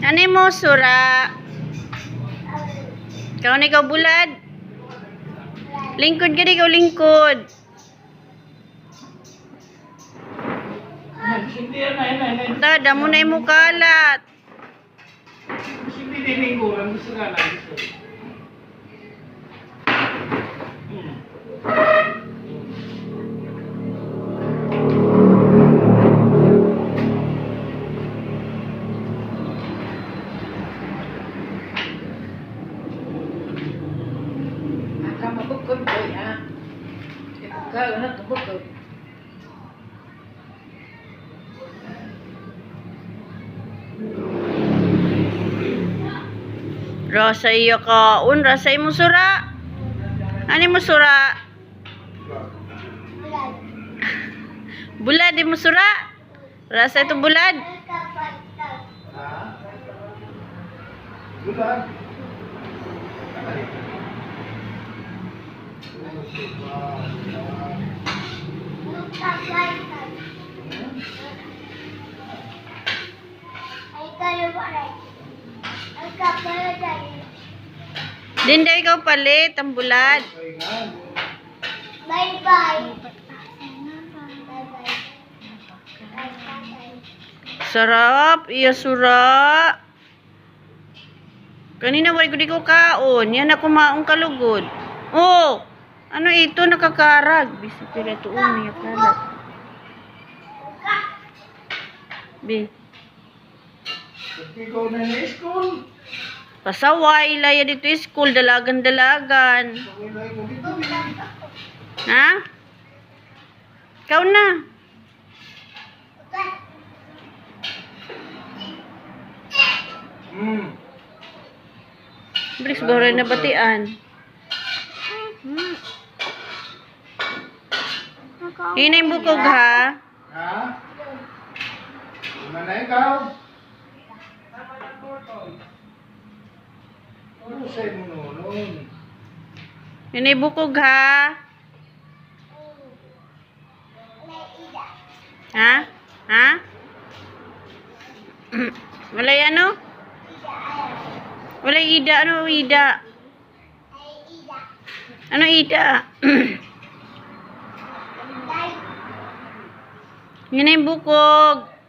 Ano mo, sura? Ikaw na ikaw bulad? Lingkod ka di ikaw lingkod. Hindi yan na, yan na, yan na. Dada mo na yung kalat. Hindi din linggo, ang gusto ka na. Gusto. Hmm. Rasa iya ka. Un, rasa mo sura. Ano mo sura? Bulad di mo sura? Rasa ito bulad? Ha? Bula. Dinda ikaw palit ang bulad. Pahingan. Bye bye. Sarap, iya sura. Kanina wala ko di ko kaon. Yan ako maong kalugod. Oh, ano ito nakakarag. Bisa pila to niya kalat. Bi, Ikaw na na school. pasaway laya dito school dalagan-dalagan. Ha? Ikaw na. Hmm. Bilis ba rin nabatian? Hmm. Hinay bukog ha. Ha? Lima na Ano sa'yo mo noon? Hinay bukog ha. Ha? Ha? Wala ano? Wala ida. Ano ida? Ano ida? Hinay bukog.